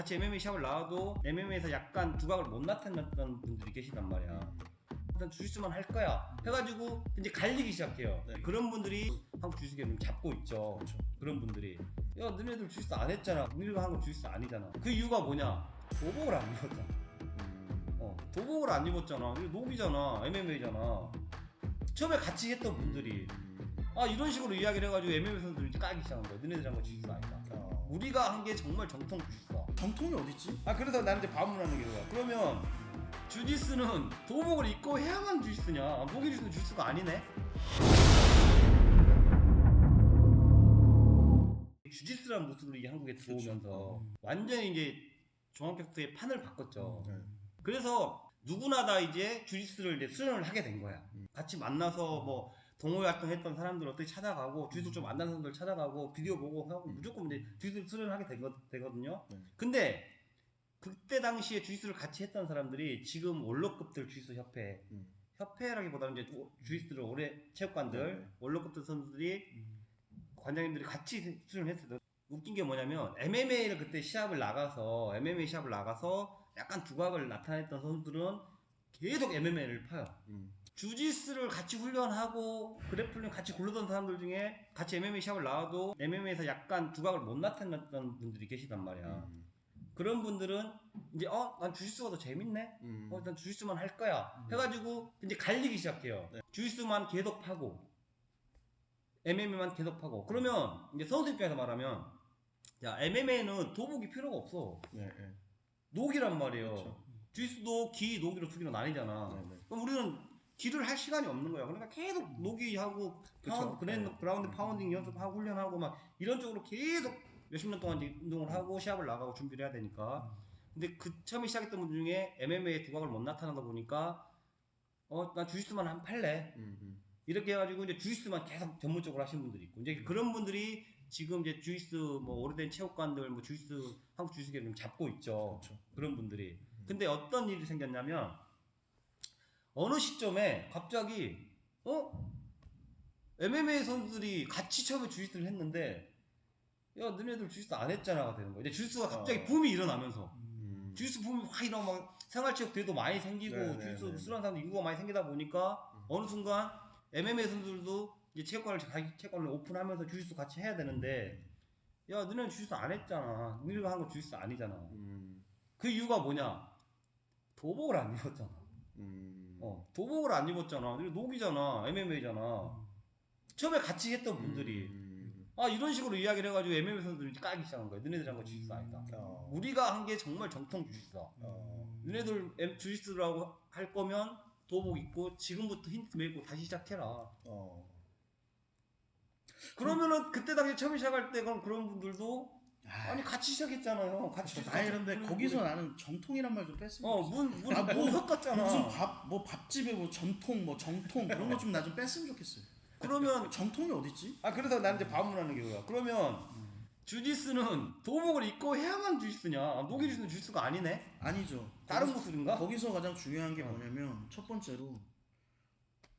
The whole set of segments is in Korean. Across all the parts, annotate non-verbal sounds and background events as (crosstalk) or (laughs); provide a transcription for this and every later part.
같이 MMA 시합을 나와도 MMA에서 약간 두각을 못 나타냈던 분들이 계시단 말이야. 일단 주짓수만 할 거야. 해가지고 이제 갈리기 시작해요. 네. 그런 분들이 한국 주짓수계를 잡고 있죠. 그렇죠. 그런 분들이 야 너네들 주짓수 안 했잖아. 너네가 한국 주짓수 아니잖아. 그 이유가 뭐냐? 도복을 안 입었잖아. 음. 어, 도복을 안 입었잖아. 이거 녹이잖아. MMA잖아. 처음에 같이 했던 분들이 아 이런 식으로 이야기를 해가지고 MMA 선수들이 까기 시작한 거야. 너네들 한거 주짓수 아니다. 어. 우리가 한 게 정말 정통 주짓수다. 정통이 어딨지? 아 그래서 나는 이제 반문하는 게 그거야. 그러면 주짓수는 도복을 입고 해야만 주짓수냐? 목이 주짓수는 주짓수가 아니네. 주짓수라는 모습으로 이 한국에 들어오면서 완전히 이제 종합격투의 판을 바꿨죠. 네. 그래서 누구나 다 이제 주짓수를 이제 수련을 하게 된 거야. 음. 같이 만나서 뭐 동호회 활동했던 사람들 어떻게 찾아가고 주짓수 좀 만나는 사람들 찾아가고 비디오 보고 하고 무조건 이제 주짓수 수련을 하게 된 거, 되거 든요. 네. 근데 그때 당시에 주짓수를 같이 했던 사람들이 지금 원로급들 주짓수 협회 음. 협회라기보다는 이제 오- 주짓수를 오래 체육관들 네. 원로급들 선수들이 관장님들이 같이 수련을 했어요. 웃긴 게 뭐냐면 MMA를 그때 시합을 나가서 MMA 시합을 나가서 약간 두각을 나타냈던 선수들은 계속 MMA를 파요. 음. 주짓수를 같이 훈련하고 그래플링 같이 굴르던 사람들 중에 같이 MMA 시합을 나와도 MMA에서 약간 두각을 못 나타냈던 분들이 계시단 말이야. 음. 그런 분들은 이제 어 난 주짓수가 더 재밌네. 음. 어, 일단 주짓수만 할 거야. 해가지고 이제 갈리기 시작해요. 네. 주짓수만 계속 파고, MMA만 계속 파고. 그러면 이제 선수 입장에서 말하면, 야 MMA는 도복이 필요가 없어. 네, 네. 녹이란 말이에요. 그렇죠. 주짓수도 기, 녹이로 투기로 나뉘잖아. 네, 네. 그럼 우리는 기를 할 시간이 없는 거야. 그러니까 계속 녹이하고 그쵸. 파운, 그랜드, 네. 그라운드 파운딩 연습하고 훈련하고 막 이런 쪽으로 계속 몇십 년 동안 이제 운동을 하고 시합을 나가고 준비를 해야 되니까. 근데 그 처음에 시작했던 분 중에 MMA의 두각을 못 나타나다 보니까 어, 나 주짓수만 한 팔래. 음, 음. 이렇게 해가지고 이제 주짓수만 계속 전문적으로 하시는 분들이 있고 이제 그런 분들이 지금 이제 주짓수 뭐 오래된 체육관들 뭐 주짓수 한국 주짓수계를 좀 잡고 있죠. 그렇죠. 그런 분들이. 근데 어떤 일이 생겼냐면 어느 시점에 갑자기 어 MMA 선수들이 같이 처음에 주짓수를 했는데 야 너네들 주짓수 안 했잖아가 되는 거야. 이제 주짓수가 갑자기 어. 붐이 일어나면서 음. 주짓수 붐이 확 일어나 막 생활체육 대회도 많이 생기고 네, 네, 주짓수 네, 수련하는 사람들 인구가 많이 생기다 보니까 음. 어느 순간 MMA 선수들도 이제 체육관을 자기 체육관을 오픈하면서 주짓수 같이 해야 되는데 야 너네는 주짓수 안 했잖아. 너네가 한 거 주짓수 아니잖아. 음. 그 이유가 뭐냐? 도복을 안 입었잖아. 음. 어, 도복을 안 입었잖아. 녹이잖아. MMA잖아. 처음에 같이 했던 분들이 음. 아 이런 식으로 이야기를 해가지고 MMA 선수들이 까기 시작한 거야. 너네들 한 거 주짓수 아니다. 어. 우리가 한 게 정말 정통 주짓수다. 어. 너네들 주짓수라고 할 거면 도복 입고 지금부터 힌트 메고 다시 시작해라. 어. 그러면은 그때 당시 처음 시작할 때 그럼 그런 분들도 아, 아니 같이 시작했잖아요. 같이. 아니 그런데 시작했- 거기서 나는 정통이란 말 좀 뺐으면 어, 좋겠어. 문, 문, 아, 뭐, 문 섞었잖아. 무슨 밥, 뭐 밥집에 뭐 전통, 뭐 정통 그런 거 좀 나 좀 뺐으면 좋겠어요. 그러면 정통이 어딨지? 아 그래서 나는 이제 반문하는 게 그거야. 그러면 주짓수는 도복을 입고 해야만 주짓수냐? 녹이 주짓수는 주짓수가 아니네. 아니죠. 다른 모습인가? 거기서 가장 중요한 게 뭐냐면 첫 번째로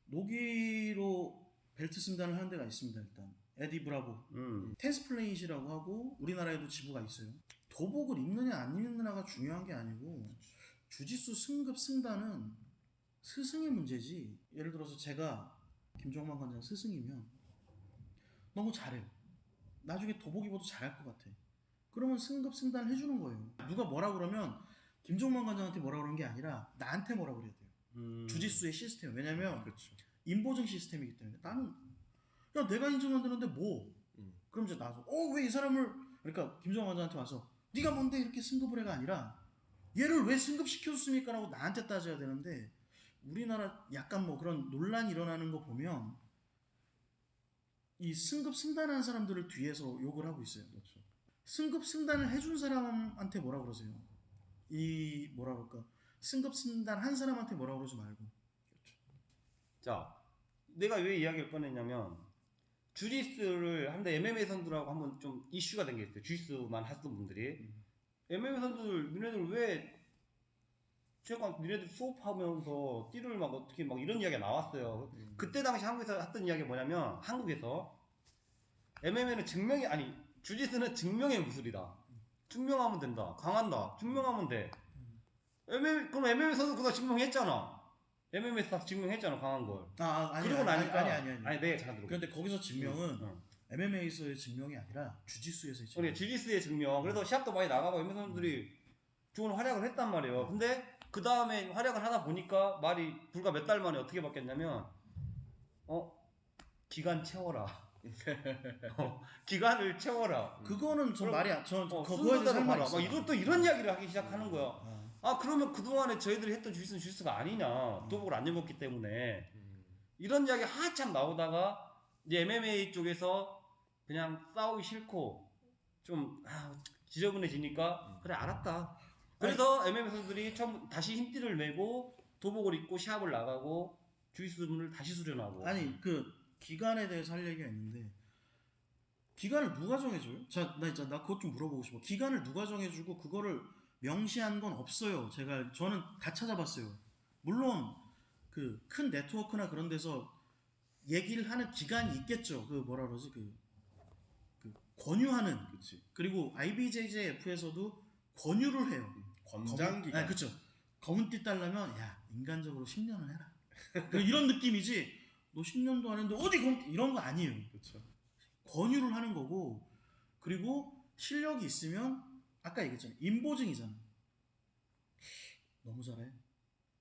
노기로 벨트 승단을 하는 데가 있습니다. 일단 에디 브라보 음. 텐스 플레이시라고 하고 우리나라에도 지부가 있어요. 도복을 입느냐 안 입느냐가 중요한 게 아니고 주짓수 승급 승단은 스승의 문제지. 예를 들어서 제가 김종만 관장 스승이면 너무 잘해요. 나중에 도복 입어도 잘할 것 같아. 그러면 승급 승단 해주는 거예요. 누가 뭐라 그러면 김종만 관장한테 뭐라 그러는 게 아니라 나한테 뭐라 그래야 돼요. 음. 주짓수의 시스템. 왜냐면 그렇죠. 인보증 시스템이기 때문에 나는 야 내가 인증만드는데 뭐? 음. 그럼 이제 나서 어 왜 이 사람을 그러니까 김정환 원장한테 와서 네가 뭔데 이렇게 승급을 해가 아니라 얘를 왜 승급시켰습니까 라고 나한테 따져야 되는데 우리나라 약간 뭐 그런 논란이 일어나는 거 보면 이 승급 승단한 사람들을 뒤에서 욕을 하고 있어요. 그렇죠. 승급 승단을 해준 사람한테 뭐라 그러세요? 이 뭐라 그럴까? 승급 승단 한 사람한테 뭐라 그러지 말고. 자, 내가 왜 이야기를 꺼냈냐면 주짓수를 한데 MMA 선수들하고 한번 좀 이슈가 된 게 있어요. 주짓수만 하시던 분들이 MMA 선수들 니네들 왜 최근 니네들 수업하면서 띠를 막 어떻게 막 이런 이야기가 나왔어요. 그때 당시 한국에서 했던 이야기가 뭐냐면 한국에서 MMA는 증명이 아니 주짓수는 증명의 무술이다. 증명하면 된다. 강한다. 증명하면 돼. MMA 그럼 MMA에서도 그거 증명했잖아. MMA에서 다 증명했잖아 강한 걸. 아, 아 아니 그러고 아니, 나니까 아니 아니 아니. 아니 내가 잠깐 들어. 그런데 거기서 증명은 응. MMA에서의 증명이 아니라 주짓수에서의 증명. 그래 주짓수의 증명. 그래서 시합도 많이 나가고 MMA 선수들이 좋은 활약을 했단 말이에요. 근데 그 다음에 활약을 하다 보니까 말이 불과 몇 달 만에 어떻게 바뀌었냐면 어 기간 채워라. (laughs) 어, 기간을 채워라. 그거는 전 그럼- 말이 안, 전 어, 그거에 대해서 순서대로 할 말이. 있어. 막 이것도 이런 이야기를 하기 시작하는 거야. 아, 아 그러면 그동안에 저희들이 했던 주짓수는 주짓수가 아니냐. 도복을 안 입었기 때문에 이런 이야기 한참 나오다가 이제 MMA 쪽에서 그냥 싸우기 싫고 좀 아, 지저분해지니까 그래 알았다. 그래서 MMA 선수들이 처음 다시 흰띠를 메고 도복을 입고 시합을 나가고 주짓수를 다시 수련하고. 아니 그 기간에 대해서 할 얘기가 있는데 기간을 누가 정해줘요? 자, 나 진짜 나 그것 좀 물어보고 싶어. 기간을 누가 정해주고 그거를 명시한 건 없어요. 제가 저는 다 찾아봤어요. 물론 그 큰 네트워크나 그런 데서 얘기를 하는 기간이 있겠죠. 그 뭐라 그러지 그, 그 권유하는 그렇지. 그리고 IBJJF에서도 권유를 해요. 권장 기간. 아, 그쵸. 검은 띠 달라면 야 인간적으로 10년은 해라. 그 이런 느낌이지. 너 10년도 안 했는데 어디 검 이런 거 아니에요. 그렇죠. 권유를 하는 거고 그리고 실력이 있으면 아까 얘기했잖아요. 인보증이잖아. 너무 잘해.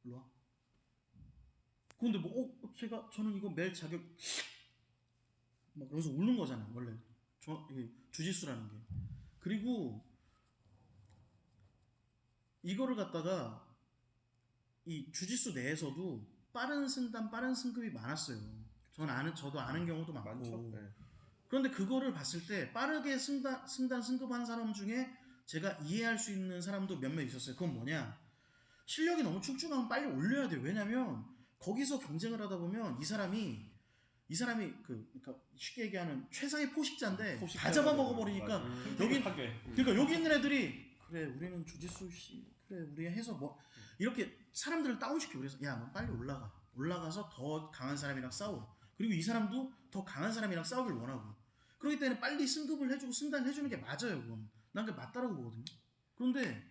일로 와. 근데 뭐 어, 제가 저는 이거 매일 자격 막 그러면서 웃는 거잖아 원래 저 주짓수라는 게 그리고 이거를 갖다가 이 주짓수 내에서도 빠른 승단 빠른 승급이 많았어요. 전 아는 저도 아는 경우도 많고 많죠. 네. 그런데 그거를 봤을 때 빠르게 승단, 승단 승급한 사람 중에 제가 이해할 수 있는 사람도 몇몇 있었어요. 그건 뭐냐? 실력이 너무 축축하면 빨리 올려야 돼요. 왜냐면 거기서 경쟁을 하다 보면 이 사람이 이 사람이 그 그러니까 쉽게 얘기하는 최상의 포식자인데 다 포식자가 잡아먹어 버리니까. 음, 여기- 하게. 그러니까 여기 있는 애들이 그래 우리는 주짓수 씨 그래 우리가 해서 뭐 이렇게 사람들을 다운시켜 그래서 야 너 빨리 올라가 올라가서 더 강한 사람이랑 싸워 그리고 이 사람도 더 강한 사람이랑 싸우길 원하고 그렇기 때문에 빨리 승급을 해주고 승단 해주는 게 맞아요 그건 난 그게 맞다라고 보거든요. 그런데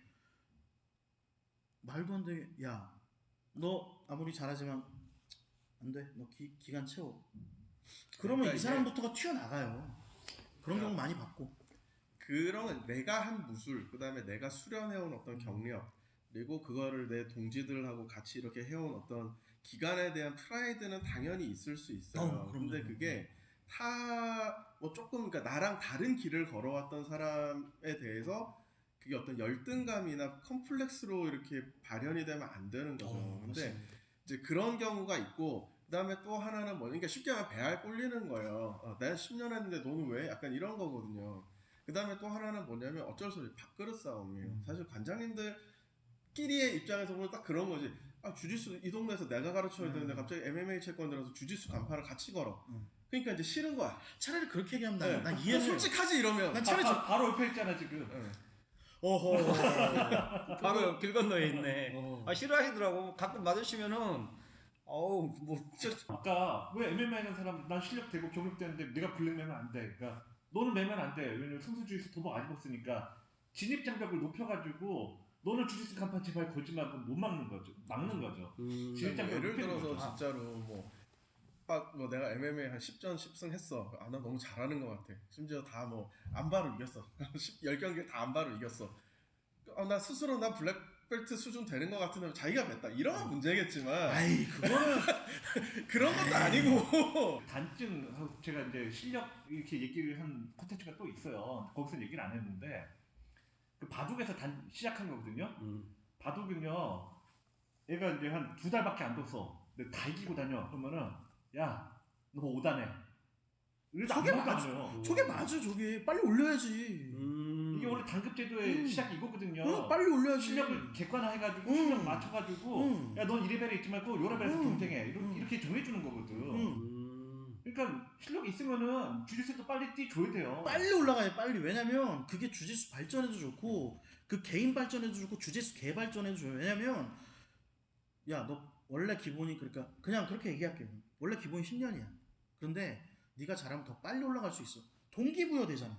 말도 안 되게 야 너 아무리 잘하지만 안 돼 너 기간 채워. 그러면 그러니까 이 사람부터가 튀어나가요. 그런 경우 많이 봤고. 그런 건 내가 한 무술, 그다음에 내가 수련해온 어떤 경력, 그리고 그거를 내 동지들하고 같이 이렇게 해온 어떤 기간에 대한 프라이드는 당연히 있을 수 있어요. 어. 근데 그게 타 뭐 조금 그러니까 나랑 다른 길을 걸어왔던 사람에 대해서 그게 어떤 열등감이나 컴플렉스로 이렇게 발현이 되면 안 되는 거죠. 어, 근데 맞습니다. 이제 그런 경우가 있고 그 다음에 또 하나는 뭐냐 그러니까 쉽게 말하면 배알 꼴리는 거예요. 어, 내가 10년 했는데 너는 왜? 약간 이런 거거든요. 그 다음에 또 하나는 뭐냐면 어쩔 수 없이 밥그릇 싸움이에요. 음. 사실 관장님들끼리의 입장에서 보면 딱 그런 거지. 아 주짓수 이 동네에서 내가 가르쳐야 되는데 음. 갑자기 MMA 채권 들어서 주짓수 간판을 같이 걸어. 음. 그러니까 이제 싫은 거야. 차라리 그렇게 얘기하면 난, 네. 난 어, 이해를. 솔직하지 이러면. 난 아, 차라리 저 바, 바로 옆에 있잖아 지금. 네. 어허 (laughs) 바로 길 건너에 있네. 어. 아 싫어하시더라고. 가끔 맞으시면은 어우 뭐 진짜 아까 왜 MMA 하는 사람 난 실력 되고 경력 되는데 내가 블랙 매면 안 돼. 그러니까 너는 매면 안 돼. 왜냐면 승수주의수 도복 안 입었으니까 진입 장벽을 높여가지고 너는 주짓수 간판 제발 걸지 말고 못 막는 거죠. 막는 거죠. 음, 진짜 뭐 예를 들어서 거죠. 진짜로 뭐, 빡, 뭐 내가 MMA 한 10전 10승 했어. 아, 나 너무 잘하는 것 같아. 심지어 다 뭐 안바로 이겼어. (laughs) 10, 10경기 다 안바로 이겼어. 아, 나 스스로 나 블랙벨트 수준 되는 것 같은데 자기가 냈다. 이러면 문제겠지만 아이 그거는 (laughs) 그런 것도 아니고. (laughs) 단증 제가 이제 실력 이렇게 얘기를 한 콘텐츠가 또 있어요. 거기서 얘기를 안 했는데 그 바둑에서 단 시작한 거거든요. 음. 바둑은요, 얘가 이제 한 두 달밖에 안 뒀어. 근데 다 이기고 다녀. 그러면은, 야, 너 5단해. 이래도 저게 맞아. 저게 맞아 저게 빨리 올려야지 음. 이게 원래 단급제도의 음. 시작이 이거거든요. 응, 빨리 올려야지 실력을 객관화해가지고 음. 실력 맞춰가지고 응. 야 넌 이 레벨에 있지 말고 요 레벨에서 음. 경쟁해 이렇게, 음. 이렇게 정해주는 거거든. 응. 음. 그러니까 실력이 있으면은 주짓수도 빨리 뛰줘야 돼요. 빨리 올라가야 빨리 왜냐면 그게 주짓수 발전에도 좋고 그 개인 발전에도 좋고 주짓수 개 발전에도 좋아요 왜냐면 야 너 원래 기본이 그러니까 그냥 그렇게 얘기할게요 원래 기본이 10년이야 그런데 네가 잘하면 더 빨리 올라갈 수 있어 동기부여 되잖아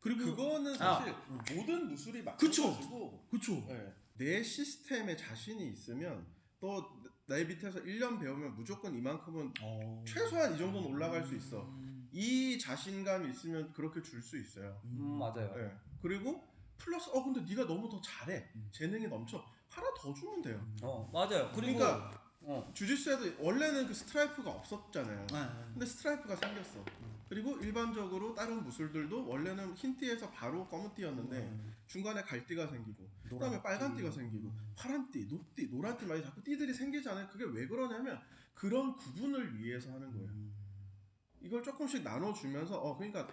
그리고 그거는 아. 사실 모든 무술이 그쵸. 마찬가지고 그쵸. 네. 내 시스템에 자신이 있으면 또내 밑에서 1년 배우면 무조건 이만큼은 어. 최소한 이 정도는 올라갈 수 있어. 음. 이 자신감이 있으면 그렇게 줄 수 있어요. 음, 맞아요. 네. 그리고 플러스 어 근데 네가 너무 더 잘해. 음. 재능이 넘쳐. 하나 더 주면 돼요. 어, 맞아요. 그리고 그러니까 어, 주짓수에도 원래는 그 스트라이프가 없었잖아요. 아, 아. 근데 스트라이프가 생겼어. 그리고 일반적으로 다른 무술들도 원래는 흰 띠에서 바로 검은 띠였는데 음. 중간에 갈띠가 생기고 그다음에 빨간 띠. 띠가 생기고 파란 띠, 노띠, 노란 띠 많이 자꾸 띠들이 생기잖아요. 그게 왜 그러냐면 그런 구분을 위해서 하는 거예요. 음. 이걸 조금씩 나눠주면서 어 그러니까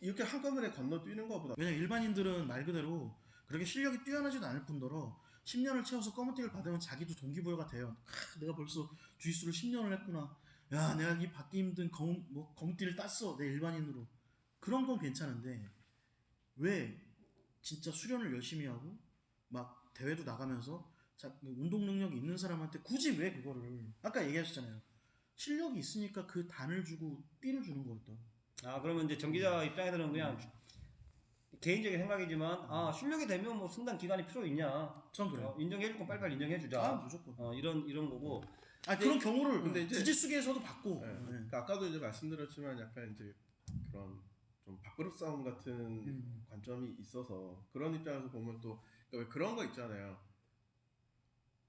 이렇게 한꺼번에 건너뛰는 것보다 왜냐면 일반인들은 말 그대로 그렇게 실력이 뛰어나지도 않을 뿐더러 10년을 채워서 검은띠를 받으면 자기도 동기부여가 돼요. 하, 내가 벌써 주짓수를 10년을 했구나. 야, 내가 이 받기 힘든 검은 뭐 검은띠를 땄어. 내 일반인으로. 그런 건 괜찮은데 왜 진짜 수련을 열심히 하고 막 대회도 나가면서 자, 그 운동 능력이 있는 사람한테 굳이 왜 그거를 아까 얘기하셨잖아요. 실력이 있으니까 그 단을 주고 띠를 주는 거였다고. 아 그러면 이제 전기자 입장에서는 그냥 개인적인 생각이지만 아 실력이 되면 뭐 승단 기간이 필요 있냐? 전 그래요. 어, 인정해줄 건 빨리빨리 인정해주자. 아, 무조건. 어 이런 이런 거고. 아 그런 경우를 근데 이제- 주짓수계에서도 봤고 네. 네. 그러니까 아까도 이제 말씀드렸지만 약간 이제 그런 좀 밥그릇 싸움 같은 음. 관점이 있어서 그런 입장에서 보면 또 그러니까 왜 그런 거 있잖아요.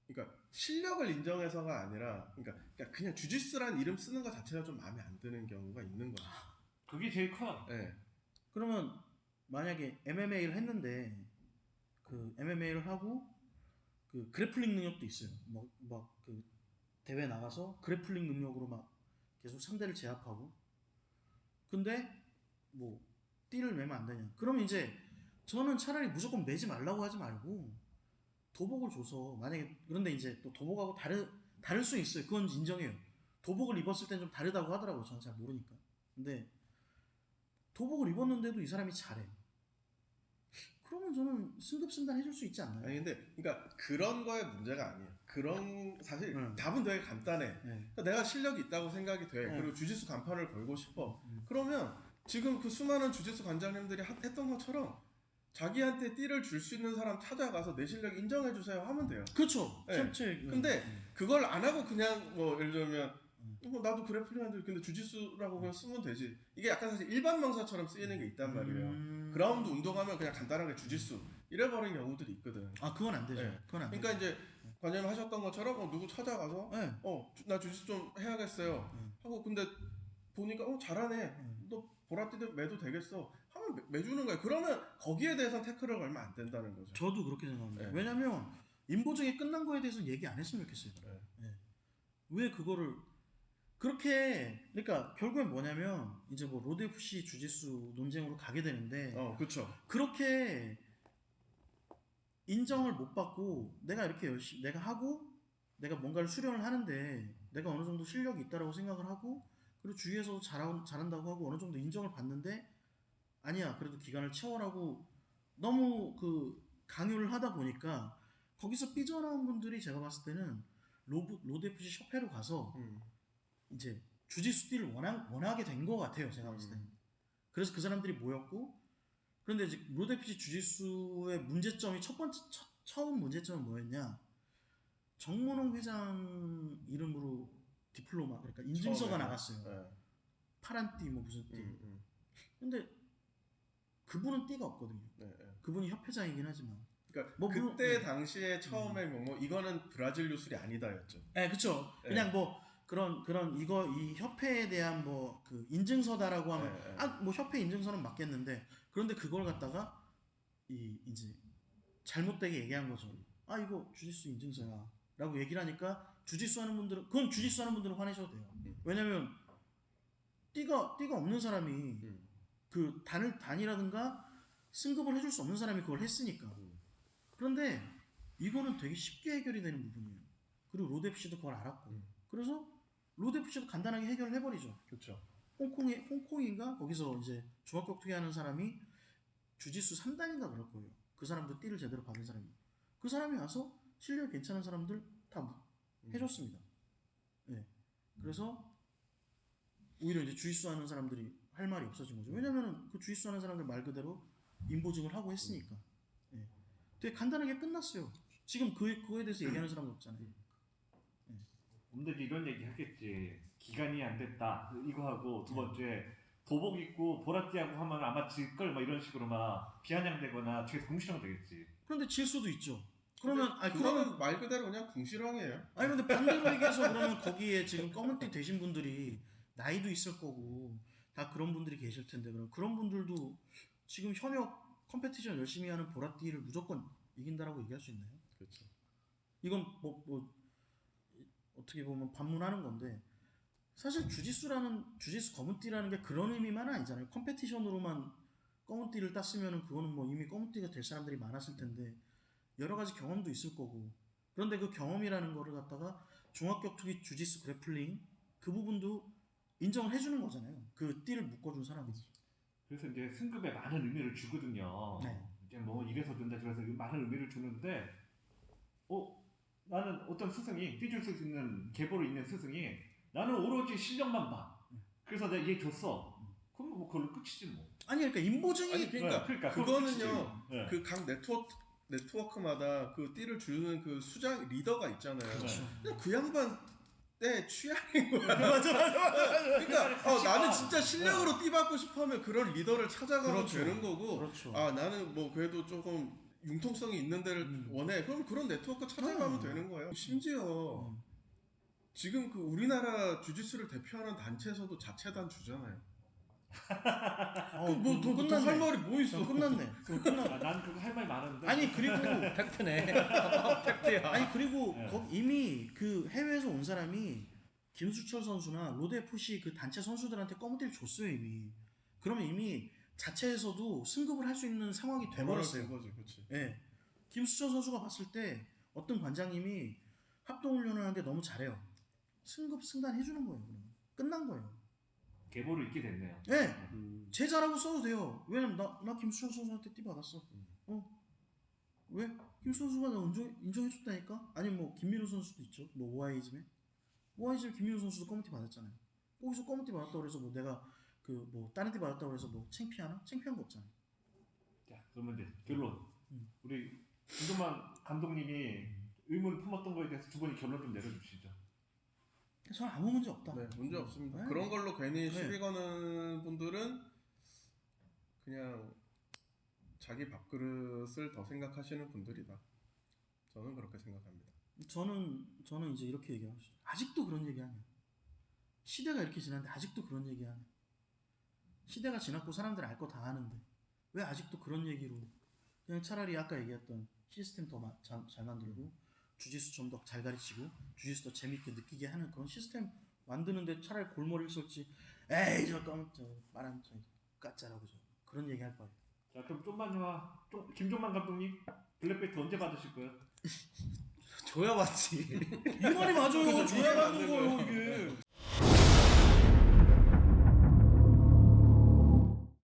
그러니까 실력을 인정해서가 아니라 그러니까, 그러니까 그냥 주짓수란 이름 쓰는 것 자체가 좀 마음에 안 드는 경우가 있는 거예요. 그게 제일 커. 네. 그러면 만약에 MMA를 했는데 그 MMA를 하고 그 그래플링 능력도 있어요. 막그 대회 나가서 그래플링 능력으로 막 계속 상대를 제압하고 근데 뭐 띠를 매면 안 되냐? 그러면 이제 저는 차라리 무조건 매지 말라고 하지 말고 도복을 줘서 만약에 그런데 이제 또 도복하고 다르 다를 수 있어요. 그건 인정해요. 도복을 입었을 땐 좀 다르다고 하더라고요. 저는 잘 모르니까. 근데 도복을 입었는데도 이 사람이 잘해. 그러면 저는 승급승단 해줄 수 있지 않나요? 아니 근데 그러니까 그런 거에 문제가 아니에요. 그런 사실 음. 답은 되게 간단해. 네. 그러니까 내가 실력이 있다고 생각이 돼. 네. 그리고 주짓수 간판을 걸고 싶어. 음. 그러면 지금 그 수많은 주짓수 관장님들이 하- 했던 것처럼 자기한테 띠를 줄 수 있는 사람 찾아가서 내 실력 인정해 주세요 하면 돼요. 그렇죠. 네. 전체 근데 음. 그걸 안 하고 그냥 뭐 예를 들면 음. 뭐 나도 그래플링 하는데 근데 주짓수라고 그냥 쓰면 되지. 이게 약간 사실 일반 명사처럼 쓰이는 게 있단 말이에요. 음. 그라운드 운동하면 그냥 간단하게 주짓수 이래버린 경우들이 있거든. 아 그건 안 되죠. 네. 그건 안 그러니까 되죠. 이제 관장님 하셨던 것처럼 어, 누구 찾아가서 네. 어나 주짓수 좀 해야겠어요 음. 하고 근데 보니까 어 잘하네 음. 너 보라띠도 매도 되겠어 하면 매, 매주는 거예요 그러면 거기에 대해서 태클을 걸면 안 된다는 거죠 저도 그렇게 생각합니다. 네. 왜냐면 인보증이 끝난 거에 대해서 얘기 안 했으면 좋겠어요. 네. 네. 왜 그거를 그렇게 그러니까 결국엔 뭐냐면 이제 뭐 로드 FC 주짓수 논쟁으로 가게 되는데 어 그쵸 그렇게 인정을 못 받고 내가 이렇게 열심히 내가 하고 내가 뭔가를 수련을 하는데 내가 어느 정도 실력이 있다라고 생각을 하고 그리고 주위에서 잘하, 잘한다고 하고 어느 정도 인정을 받는데 아니야 그래도 기간을 채워라고 너무 그 강요를 하다 보니까 거기서 삐져나온 분들이 제가 봤을 때는 로브, 로드 FC 협회로 가서 음. 이제 주짓수 띠를 원하, 원하게 된 것 같아요 제가 봤을 때 음. 그래서 그 사람들이 모였고 그런데 이제 로데피지 주짓수의 문제점이 첫 번째 첫, 처음 문제점은 뭐였냐 정문홍 회장 이름으로 디플로마 그러니까 인증서가 처음에. 나갔어요 네. 파란 띠 뭐 무슨 띠 음, 음. 근데 그분은 띠가 없거든요 네, 네. 그분이 협회장이긴 하지만 그러니까 뭐 물론- 그때 네. 당시에 처음에 뭐, 뭐 이거는 브라질 유술이 아니다였죠 예 그쵸 네. 그냥 뭐 그런 그런 이거 이 협회에 대한 뭐 그 인증서다라고 하면 네, 네. 아뭐 협회 인증서는 맞겠는데 그런데 그걸 갖다가 이 이제 잘못되게 얘기한 거죠. 아 이거 주짓수 인증서야라고 얘기를 하니까 주짓수 하는 분들은 그건 주짓수 하는 분들은 화내셔도 돼요. 음. 왜냐면 띠가 띠가 없는 사람이 음. 그 단을 단이라든가 승급을 해줄 수 없는 사람이 그걸 했으니까. 음. 그런데 이거는 되게 쉽게 해결이 되는 부분이에요. 그리고 로데프 씨도 그걸 알았고. 음. 그래서 로데프 씨도 간단하게 해결을 해버리죠. 그렇죠 홍콩에 홍콩인가 거기서 이제 중학격투기 하는 사람이 주짓수 3단인가 그럴 거예요. 그 사람도 띠를 제대로 받은 사람이. 그 사람이 와서 실력 괜찮은 사람들 다 음. 해줬습니다. 네. 그래서 오히려 이제 주짓수 하는 사람들이 할 말이 없어진 거죠. 왜냐면은 그 주짓수 하는 사람들 말 그대로 인보증을 하고 했으니까. 예. 되게 간단하게 끝났어요. 지금 그 그거에 대해서 얘기하는 사람도 없잖아요. 엄들이 이런 얘기 하겠지. 기간이 안 됐다. 이거 하고 두 번째 도복 입고 보라띠하고 하면 아마 질걸 막 이런 식으로 막 비아냥되거나 되게 성실하면 되겠지. 그런데 질 수도 있죠. 그러면 아니 그러면 그거는 말 그대로 그냥 궁시렁이에요. 아니 근데 반대로 얘기해서 그러면 거기에 지금 검은띠 되신 분들이 나이도 있을 거고 다 그런 분들이 계실 텐데 그럼 그런 분들도 지금 현역 컴페티션 열심히 하는 보라띠를 무조건 이긴다라고 얘기할 수 있나요? 그렇죠. 이건 뭐, 뭐 어떻게 보면 반문하는 건데 사실 주짓수라는 주짓수 검은띠라는 게 그런 의미만 아니잖아요. 컴페티션으로만 검은띠를 땄으면은 그거는 뭐 이미 검은띠가 될 사람들이 많았을 텐데 여러 가지 경험도 있을 거고 그런데 그 경험이라는 거를 갖다가 종합격투기 주짓수 그래플링 그 부분도 인정을 해주는 거잖아요. 그 띠를 묶어준 사람이. 그래서 이제 승급에 많은 의미를 주거든요. 네. 이제 뭐 이래서 된다 저래서 많은 의미를 주는데, 어 나는 어떤 스승이 띠줄 수 있는 계보로 있는 스승이 나는 오로지 실력만 봐. 그래서 내가 얘 줬어. 그럼 뭐 그걸로 끝이지 뭐. 아니 그러니까 인보증이 아니 그러니까 네, 그러니까. 그거는요. 네. 그각 네트워크 네트워크마다 그 띠를 주는 그 수장 리더가 있잖아요. 그렇죠. 그냥 그 양반 때 취향인 거야. 맞아 맞아 맞아. 그러니까 어, 나는 진짜 실력으로 띠 받고 싶으면 그런 리더를 찾아가면 그렇죠. 되는 거고 그렇죠. 아 나는 뭐 그래도 조금 융통성이 있는 데를 음. 원해 그럼 그런 네트워크 찾아가면 음. 되는 거예요 심지어 음. 지금 그 우리나라 주짓수를 대표하는 단체에서도 자체단 주잖아요 (laughs) 어, 뭐더 그거 할 끝났네. 말이 뭐 있어 어, (laughs) 끝났네. 아, 난 그거 할 말 많은데. 아니 그리고 (laughs) 팩트네. 팩트야. 아니 그리고 네. 거- 이미 그 해외에서 온 사람이 김수철 선수나 로데 푸시 그 단체 선수들한테 검은띠를 줬어요 이미. 그러면 이미 자체에서도 승급을 할 수 있는 상황이 돼버렸어요. 된 거지 그렇지 예. 김수철 선수가 봤을 때 어떤 관장님이 합동훈련을 하는데 너무 잘해요. 승급 승단 해주는 거예요. 그러면 끝난 거예요. 계보를 잊게 됐네요. 예. 음. 제 잘하고 써도 돼요. 왜냐면 나, 나 김수철 선수한테 띠 받았어. 어? 왜? 김수철 선수가 나 인정, 인정해줬다니까? 아니 뭐 김민우 선수도 있죠. 뭐 오아이즘에. 오아이즘 김민우 선수도 검은띠 받았잖아요. 거기서 검은띠 받았다고 그래서 뭐 내가 그 뭐 다른 띠 받았다고 그래서 뭐 창피하나? 창피한 거 없잖아요. 자, 그러면 이제 결론. 음. 우리 김동만 감독님이 의문을 품었던 거에 대해서 두 분이 결론 좀 내려주시죠. 저는 아무 문제 없다. 네 문제 없습니다 네. 그런 걸로 괜히 네. 시비 거는 분들은 그냥 자기 밥그릇을 더 생각하시는 분들이다 저는 그렇게 생각합니다 저는 저는 이제 이렇게 얘기하고 싶어요. 아직도 그런 얘기하냐? 시대가 이렇게 지났는데 아직도 그런 얘기하냐? 시대가 지났고 사람들 알 거 다 아는데 왜 아직도 그런 얘기로 그냥 차라리 아까 얘기했던 시스템 더 잘 만들고 주짓수 좀 더 잘 가르치고 주짓수 더 재밌게 느끼게 하는 그런 시스템 만드는데 차라리 골머리를 쏠지 에이 잠깐만 저 말한 저 까짜라고 저 그런 얘기 할 거예요. 자, 그럼 좀만 와. 좀 김종만 감독님 블랙벨트 언제 받으실 거예요? (laughs) 줘야 맞지. 이 말이 맞아요. 줘야 이게 맞는 거예요. 거예요.